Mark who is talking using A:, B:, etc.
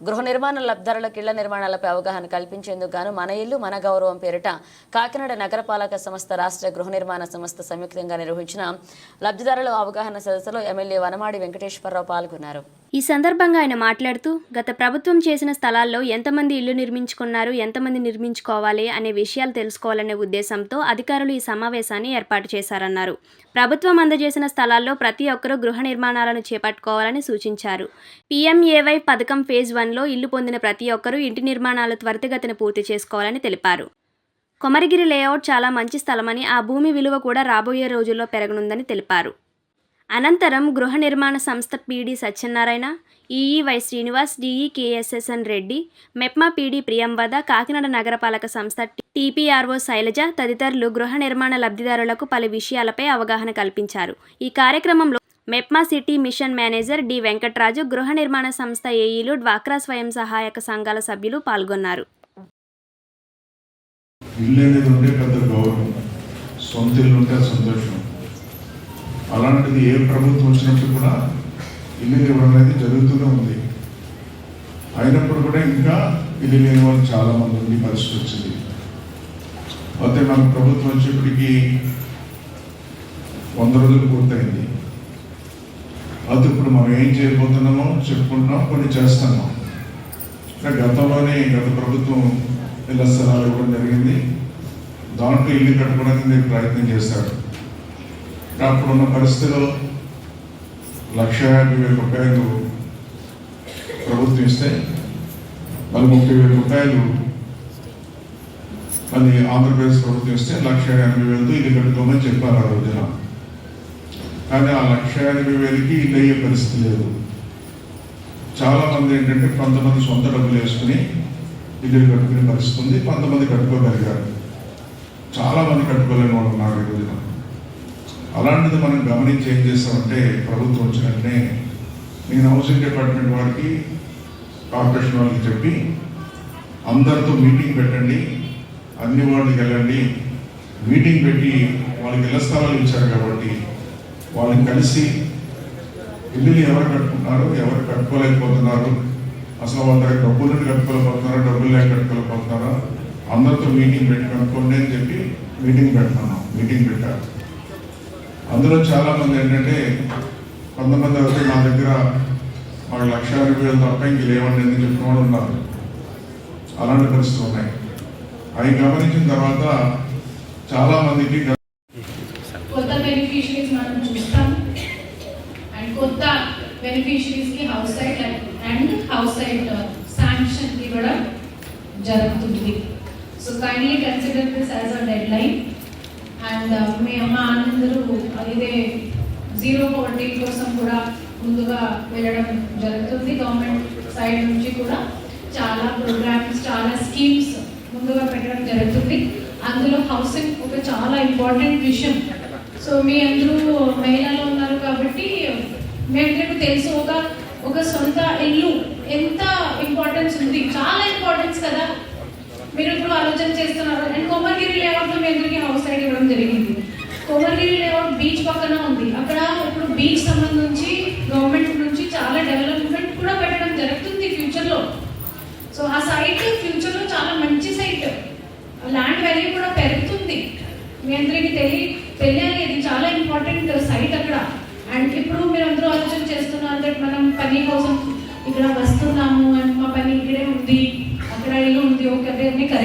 A: గృహ నిర్మాణ లబ్ధిదారులకు ఇళ్ళ నిర్మాణాలపై అవగాహన కల్పించేందుకు గాను మన ఇల్లు మన గౌరవం పేరిట కాకినాడ నగరపాలక సంస్థ రాష్ట్ర గృహ నిర్మాణ సంస్థ సంయుక్తంగా నిర్వహించిన లబ్ధిదారుల అవగాహన సదస్సులో ఎమ్మెల్యే వనమాడి వెంకటేశ్వరరావు పాల్గొన్నారు.
B: ఈ సందర్భంగా ఆయన మాట్లాడుతూ గత ప్రభుత్వం చేసిన స్థలాల్లో ఎంతమంది ఇల్లు నిర్మించుకున్నారు ఎంతమంది నిర్మించుకోవాలి అనే విషయాలు తెలుసుకోవాలనే ఉద్దేశంతో అధికారులు ఈ సమావేశాన్ని ఏర్పాటు చేశారన్నారు. ప్రభుత్వం అందజేసిన స్థలాల్లో ప్రతి ఒక్కరూ గృహ నిర్మాణాలను చేపట్టుకోవాలని సూచించారు. పీఎంఏవై పథకం ఫేజ్ వన్లో ఇల్లు పొందిన ప్రతి ఒక్కరూ ఇంటి నిర్మాణాలు త్వరితగతిన పూర్తి చేసుకోవాలని తెలిపారు. కొమరగిరి లేఅవుట్ చాలా మంచి స్థలమని ఆ భూమి విలువ కూడా రాబోయే రోజుల్లో పెరగనుందని తెలిపారు. అనంతరం గృహ నిర్మాణ సంస్థ PD Satyanarayana EE Y Srinivas DE KSSN Reddy MEPMA PD Priyamvada Kakinada నగరపాలక సంస్థ టీపీఆర్ఓ శైలజ తదితరులు గృహ నిర్మాణ లబ్ధిదారులకు పలు విషయాలపై అవగాహన కల్పించారు. ఈ కార్యక్రమంలో MEPMA city mission manager D Venkatraju గృహ నిర్మాణ సంస్థ ఏఈలు డ్వాక్రా స్వయం సహాయక సంఘాల సభ్యులు పాల్గొన్నారు.
C: ఇల్లు అనేది ఉంటే పెద్ద గౌరవం. సొంత ఇల్లు ఉంటే సంతోషం. అలాంటిది ఏ ప్రభుత్వం వచ్చినప్పుడు కూడా ఇల్లు ఇవ్వడం అనేది జరుగుతూనే ఉంది. అయినప్పుడు కూడా ఇంకా ఇల్లు లేని వాళ్ళు చాలామంది ఉంది పరిస్థితి వచ్చింది. అయితే మన ప్రభుత్వం వచ్చేప్పటికీ వంద రోజులు పూర్తయింది. అది ఇప్పుడు మనం ఏం చేయబోతున్నామో చెప్పుకుంటున్నాం కొన్ని చేస్తున్నాం. ఇంకా గతంలోనే గత ప్రభుత్వం ఇళ్ళ స్థలాలు ఇవ్వడం జరిగింది. దాంట్లో ఇల్లు కట్టుకోవడానికి నేను ప్రయత్నం చేశాడు అప్పుడున్న పరిస్థితిలో లక్ష యాభై వేల రూపాయలు ప్రభుత్వం ఇస్తే మరి ముప్పై వేల రూపాయలు మళ్ళీ ఆంధ్రప్రదేశ్ ప్రభుత్వం ఇస్తే లక్ష ఎనభై వేలతో ఇల్లు కట్టుకోమని చెప్పారు ఆ రోజున కానీ ఆ లక్ష ఎనభై వేలకి ఇల్లు అయ్యే పరిస్థితి లేదు. చాలామంది ఏంటంటే కొంతమంది సొంత డబ్బులు వేసుకుని ఇల్లు కట్టుకునే పరిస్థితి ఉంది కొంతమంది కట్టుకోగలిగారు. చాలామంది కట్టుకోలేని వాళ్ళు ఉన్నారు ఈ రోజున అలాంటిది మనం గమనించి ఏం చేస్తామంటే ప్రభుత్వం వచ్చినట్టే నేను హౌసింగ్ డిపార్ట్మెంట్ వాడికి కార్పొరేషన్ వాళ్ళకి చెప్పి అందరితో మీటింగ్ పెట్టండి అన్ని వాళ్ళకి వెళ్ళండి మీటింగ్ పెట్టి వాళ్ళకి ఇళ్ళ స్థలాలు ఇచ్చారు కాబట్టి వాళ్ళని కలిసి ఇల్లుని ఎవరు కట్టుకుంటున్నారు ఎవరు కట్టుకోలేకపోతున్నారు అసలు వాళ్ళ దగ్గర డబ్బులు కట్టుకోలేకపోతున్నారా డబ్బులు లేక కట్టుకోలేకపోతున్నారా అందరితో మీటింగ్ పెట్టి కనుక్కోండి అని చెప్పి మీటింగ్ పెడుతున్నాం మీటింగ్ పెట్టారు. అందులో చాలామంది ఏంటంటే కొంతమంది అయితే మా దగ్గర మాకు లక్ష రూపాయలు వేలు తప్ప ఇంక లేవండి అని చెప్పిన వాళ్ళు ఉన్నారు అలాంటి పరిస్థితులు ఉన్నాయి. అవి గమనించిన తర్వాత చాలామందికి
D: కొత్త బెనిఫిషరీస్ మనం చూస్తాం. అండ్ కొత్త beneficiaries house side and house side sanction ఇవ్వడం జరుగుతుంది. So kindly consider this as a deadline and uh, మీ అమ్మ అందరూ ఇదే జీరో పవర్టీ కోసం కూడా ముందుగా వెళ్ళడం జరుగుతుంది. గవర్నమెంట్ సైడ్ నుంచి కూడా చాలా ప్రోగ్రామ్స్ చాలా స్కీమ్స్ ముందుగా పెట్టడం జరుగుతుంది. అందులో హౌసింగ్ ఒక చాలా ఇంపార్టెంట్ విషయం. సో మీ అందరూ మహిళలు ఉన్నారు కాబట్టి మీ అందరికీ తెలుసు ఒక ఒక సొంత ఇల్లు ఎంత ఇంపార్టెన్స్ ఉంది. చాలా ఇంపార్టెన్స్ కదా. మీరు ఇప్పుడు ఆలోచన చేస్తున్నారు అండ్ కొమర్గిరి లేఅవుట్లో మీ అందరికీ హౌస్ సైడ్ ఇవ్వడం జరిగింది. కొమర్గిరి లేఅవుట్ బీచ్ పక్కన ఉంది. అక్కడ ఇప్పుడు బీచ్ సంబంధించి గవర్నమెంట్ నుంచి చాలా డెవలప్మెంట్ కూడా పెట్టడం జరుగుతుంది ఫ్యూచర్లో సో ఆ సైట్ ఫ్యూచర్లో చాలా మంచి సైట్ ల్యాండ్ వాల్యూ కూడా పెరుగుతుంది. మీ అందరికీ తెలియ తెలియాలి ఇది చాలా ఇంపార్టెంట్ సైట్ అక్కడ. అండ్ ఇప్పుడు మీరు అందరూ ఆలోచన చేస్తున్నారు అంటే మనం పని కోసం ఇక్కడ వస్తున్నాము అండ్ మా పని ఇక్కడే ఉంది. అక్కడ ఇల్లు ఉంది ఓకే అదే కరెక్ట్